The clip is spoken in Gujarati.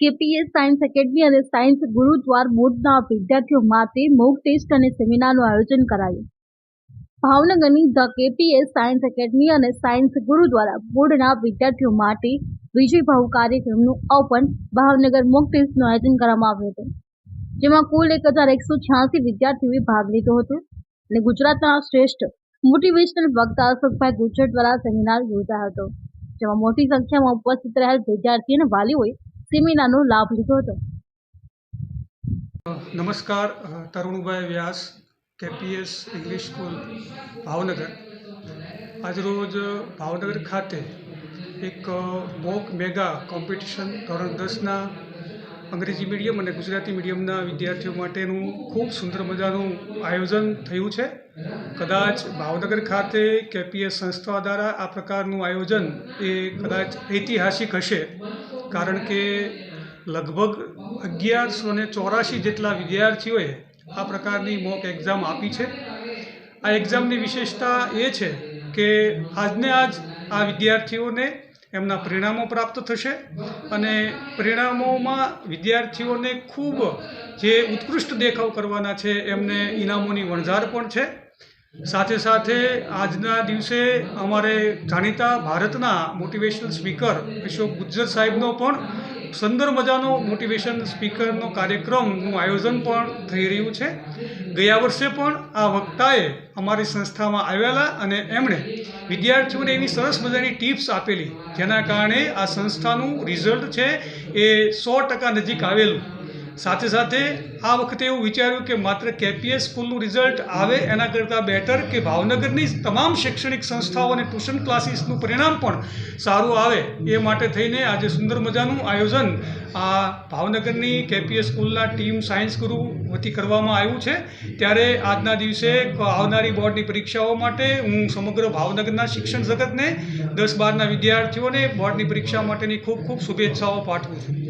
K P S science academy અને સાયન્સ ગુરુદ્વાર બોર્ડના વિદ્યાર્થીઓ માટે મોક ટેસ્ટ અને સેમિનારનું આયોજન કરાયું. ભાવનગરની ધ કેપીએસ સાયન્સ એકેડમી અને સાયન્સ ગુરુદ્વારા બોર્ડના વિદ્યાર્થીઓ માટે વિજયભાવ કાર્યક્રમનું ઓપન ભાવનગર મોક ટેસ્ટનું આયોજન કરવામાં આવ્યું હતું. જેમાં કુલ એક હજાર એકસો છ્યાસી વિદ્યાર્થીઓએ ભાગ લીધો હતો અને ગુજરાતના શ્રેષ્ઠ મોટિવેશનલ વક્તા અશોકભાઈ ગુજર દ્વારા સેમિનાર યોજાયો હતો. જેમાં મોટી સંખ્યામાં ઉપસ્થિત રહેલ વિદ્યાર્થી અને વાલીઓએ સેમિનારનો લાભ લીધો હતો. નમસ્કાર Tarunbhai Vyas, KPS English school, Bhavnagar. આજરોજ ભાવનગર ખાતે એક મોક મેગા કોમ્પિટિશન ધોરણ દસના અંગ્રેજી મીડિયમ અને ગુજરાતી મીડિયમના વિદ્યાર્થીઓ માટેનું ખૂબ સુંદર મજાનું આયોજન થયું છે. કદાચ ભાવનગર ખાતે કેપીએસ સંસ્થા દ્વારા આ પ્રકારનું આયોજન એ કદાચ ઐતિહાસિક હશે. કારણ કે લગભગ અગિયારસો ને ચોરાશી જેટલા વિદ્યાર્થીઓએ આ પ્રકારની મોક એક્ઝામ આપી છે. આ એક્ઝામની વિશેષતા એ છે કે આજને આજ આ વિદ્યાર્થીઓને એમના પરિણામો પ્રાપ્ત થશે અને પરિણામોમાં વિદ્યાર્થીઓને ખૂબ જે ઉત્કૃષ્ટ દેખાવ કરવાના છે એમને ઇનામોની વણઝાર પણ છે. સાથે સાથે આજના દિવસે અમારે જાણીતા ભારતના મોટિવેશનલ સ્પીકર અશોક ગુજ્જર સાહેબનો પણ સુંદર મજાનો મોટિવેશન સ્પીકરનો કાર્યક્રમનું આયોજન પણ થઈ રહ્યું છે. ગયા વર્ષે પણ આ વક્તાએ અમારી સંસ્થામાં આવેલા અને એમણે વિદ્યાર્થીઓને એવી સરસ મજાની ટિપ્સ આપેલી, જેના કારણે આ સંસ્થાનું રિઝલ્ટ છે એ સો ટકા નજીક આવેલું. સાથે સાથે આ વખતે એવું વિચાર્યું કે માત્ર કેપીએસ સ્કૂલનું રિઝલ્ટ આવે એના કરતાં બેટર કે ભાવનગરની તમામ શૈક્ષણિક સંસ્થાઓ અને ટ્યુશન ક્લાસીસનું પરિણામ પણ સારું આવે એ માટે થઈને આજે સુંદર મજાનું આયોજન આ ભાવનગરની કેપીએસ સ્કૂલના ટીમ સાયન્સ ગુરુ વતી કરવામાં આવ્યું છે. ત્યારે આજના દિવસે આવનારી બોર્ડની પરીક્ષાઓ માટે હું સમગ્ર ભાવનગરના શિક્ષણ જગતને દસ બારના વિદ્યાર્થીઓને બોર્ડની પરીક્ષા માટેની ખૂબ ખૂબ શુભેચ્છાઓ પાઠવું છું.